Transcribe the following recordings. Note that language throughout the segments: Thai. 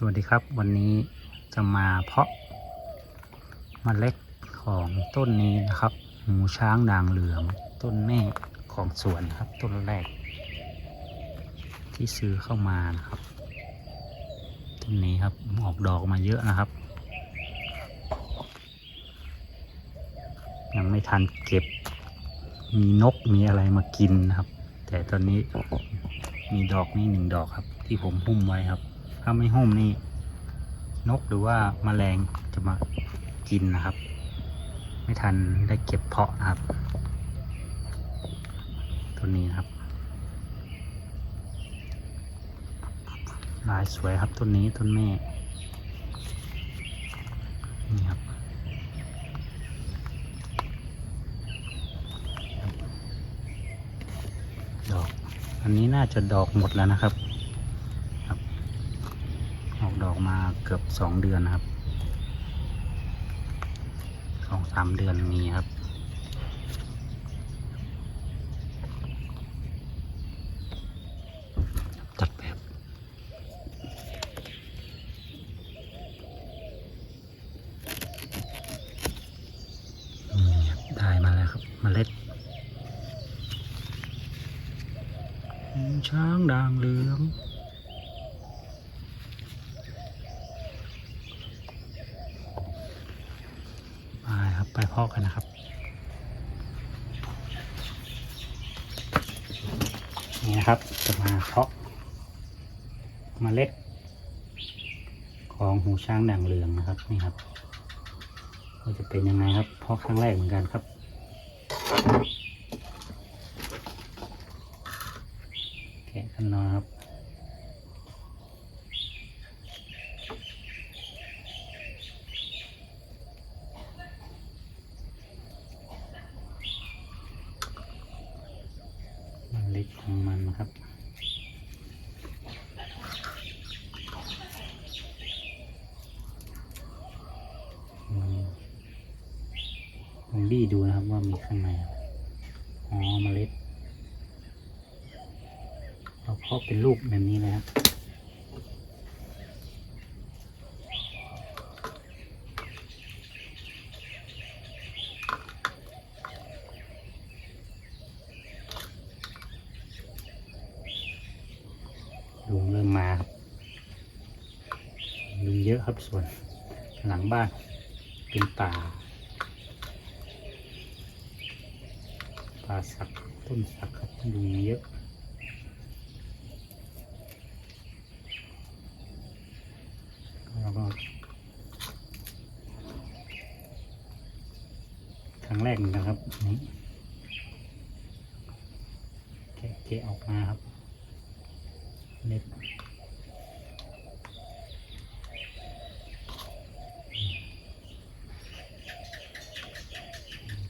สวัสดีครับ วันนี้จะมาเพาะเมล็ดของต้นนี้นะครับหมูช้างด่างเหลืองต้นแม่ของสวนครับ ต้นแรก ที่ซื้อเข้ามานะครับต้นนี้ครับออกดอกมาเยอะนะครับ ยังไม่ทันเก็บ มีนกมีอะไรมากินนะครับ แต่ตอนนี้มีดอกนี่หนึ่งดอกครับ ที่ผมหุ้มไว้ครับ ถ้าไม่หุ้มนี่ นกหรือว่ามาแมลงจะมากินนะครับ ไม่ทันได้เก็บเพาะนะครับ ตัวนี้ครับลายสวยครับต้นนี้ต้นแม่ นี่ครับ ดอก อันนี้น่าจะดอกหมดแล้วนะครับ ออกดอกมา เกือบสองเดือนนะครับสองสามเดือนมีครับ ตัดแบบนี่ครับได้มาแล้วครับเมล็ดช้างด่างเหลือง ไปเพาะกันนะครับนี่นะครับจะมาเพาะเมล็ด ของหูช้างด่างเหลืองนะครับนี่ครับก็จะเป็นยังไงครับเพาะครั้งแรกเหมือนกันครับ แกะกันหน่อยครับ มันเล็กของมันนะครับ อืม ลองดีดูนะครับว่ามีข้างในอ๋อเมล็ด เราเพาะเป็นลูกแบบนี้เลยครับลุงเริ่มมาครับลุงเยอะครับส่วนหลังบ้านเป็นป่า ป่าสักต้นสักครับลุงเยอะแล้วก็ครั้งแรกนกันครับนี่แกะแกะออกมาครับเล็บ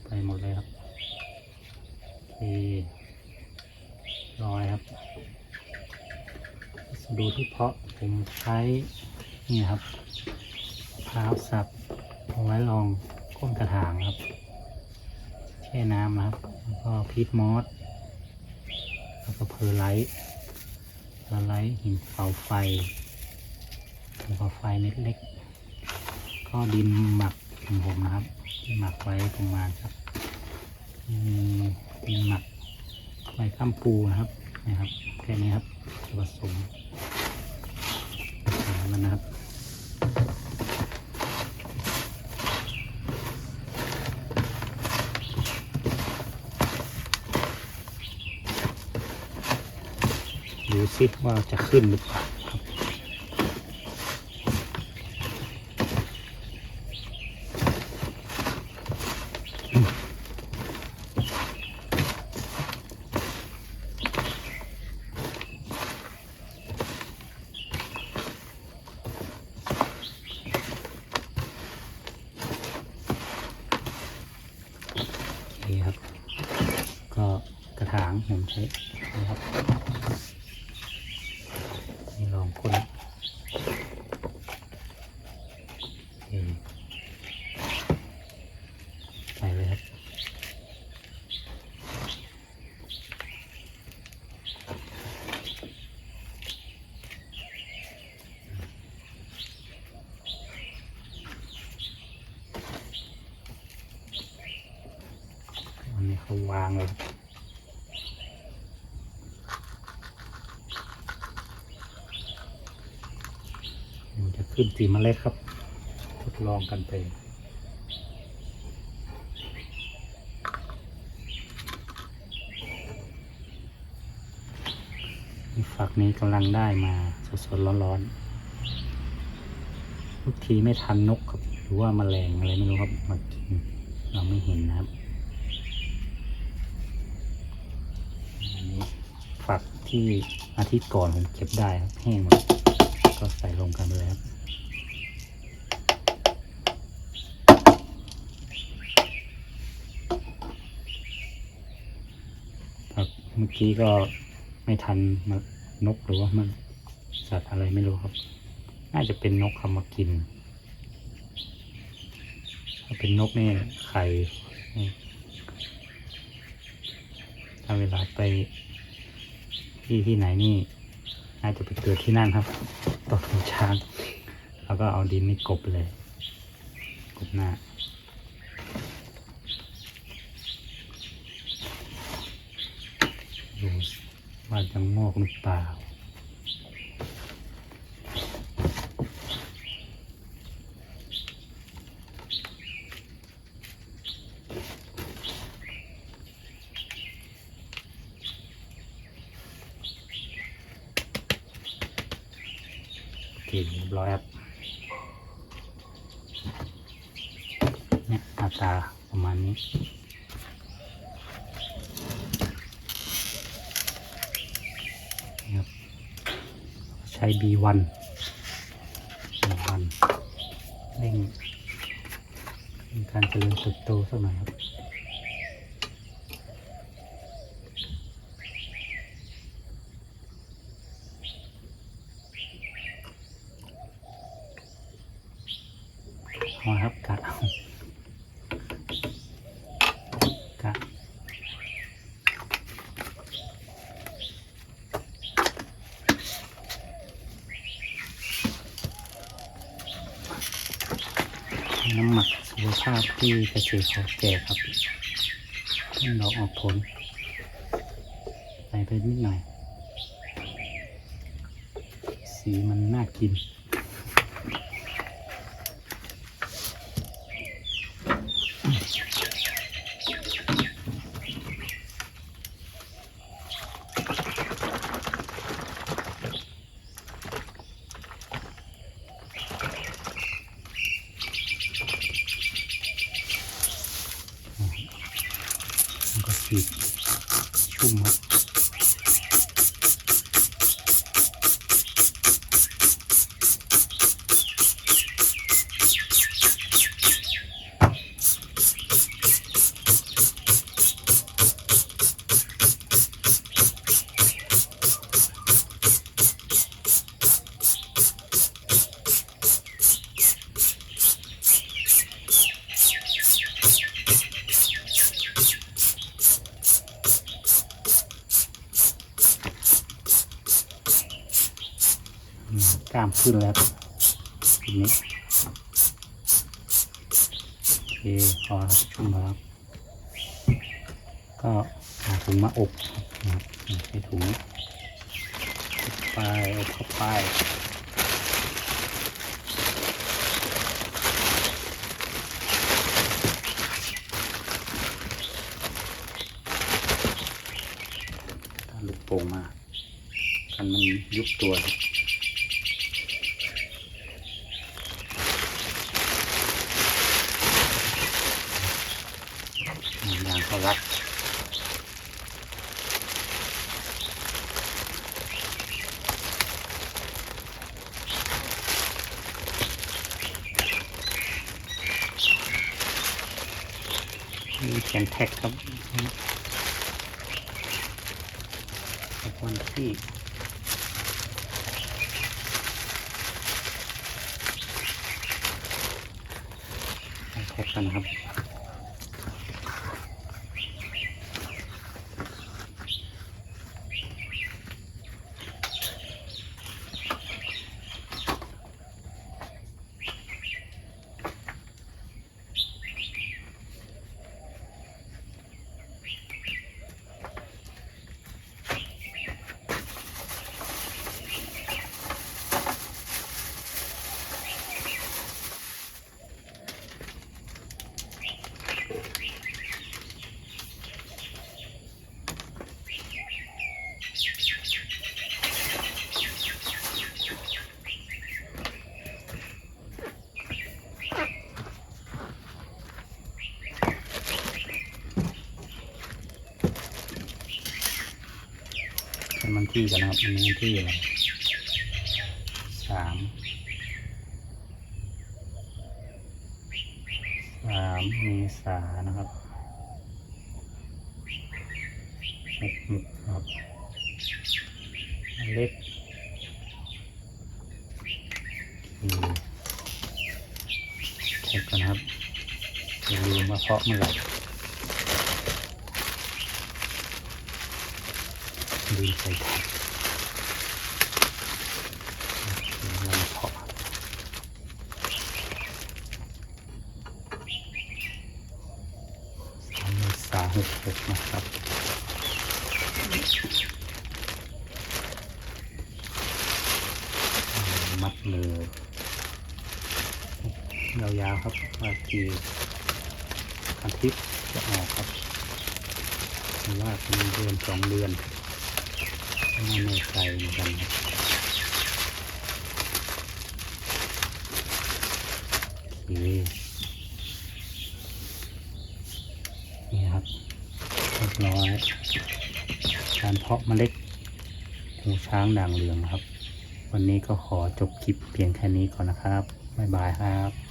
ไปหมดเลยครับโอเค รอยครับ ดูที่เพาะผมใช้นี่ครับพร้าวสับเอาไว้รองก้นกระถางครับ แช่น้ำนะครับ แล้วก็พีทมอสแล้วก็เพอร์ไลท์ละไลท์หินเผาไฟหินเผาไฟเม็ดเล็ก ก็ดินหมักของผมนะครับที่หมักไว้ประมาณครับมีดินหมักใบข้ามปูนะครับ นะครับแค่นี้ครับจะผสมมันนะครับดูสิว่าจะขึ้นหรือเปล่า ผมใช้นะครับลองพ่นใส่เลยครับอันนี้เขาวางเลย ขึ้นสีเมล็ดครับ ทดลองกันไปฝักนี้กำลังได้มาสดๆร้อนๆทุกทีไม่ทันนกครับหรือว่าแมลงอะไรไม่รู้ครับมากินเราไม่เห็นนะครับอันนี้ฝักที่อาทิตย์ก่อนผมเก็บได้ครับแห้งหมดก็ใส่ลงกันไปเลยครับ ครับ เมื่อกี้ก็ไม่ทันมานกหรือว่ามันสัตว์อะไรไม่รู้ครับ น่าจะเป็นนกเขามากิน ถ้าเป็นนกนี่ไข่ถ้าเวลาไปที่ที่ไหนนี่ น่าจะไปเกิดที่นั่นครับตกเป็นช้าง แล้วก็เอาดินนี่กบเลย กบหน้า ดูว่าจะงอกหรือเปล่าเคเรียบร้อยครับเนี่ยหน้าตาประมาณนี้ นะครับ ใช้ B1 B1 เร่งเร่งการเจริญเติบโตสักหน่อยครับ เอาละครับกะเอากะ น้ำหมักสุขภาพที่เกษตรเขาแก่ครับให้เราออกผล ใส่ไปนิดหน่อย สีมันน่ากิน กล้ามขึ้นแล้วทีนี้โอเคพอแล้วชุ่มแล้วก็หาถุงมาอบนะครับใช้ถุงไปอบเข้าไปถ้าลูกโป่งมากันมันยุบตัวครับ ยางเขารัดมีแขนแท็กครับวันที่แท็กกันครับันที่กันนะครับวันนี้วันที่อะไรสามสามเมษานะครับหกหกครับเล็กเช็คกันนะครับอย่าลืมว่าเพาะเมื่อไหร่ ลืมใส่ถังเดี๋ยวเพาะสามสาหกหกนะครับมัดเลยยาวๆครับว่าทีอาทิตย์จะออกครับว่าเป็นเดือนสองเดือน ไม่แน่ใจเหมือนกันครับโอเคนี่ครับเรียบร้อยการเพาะเมล็ดหูช้างด่างเหลืองครับ วันนี้ก็ขอจบคลิปเพียงแค่นี้ก่อนนะครับ บ๊ายบายครับ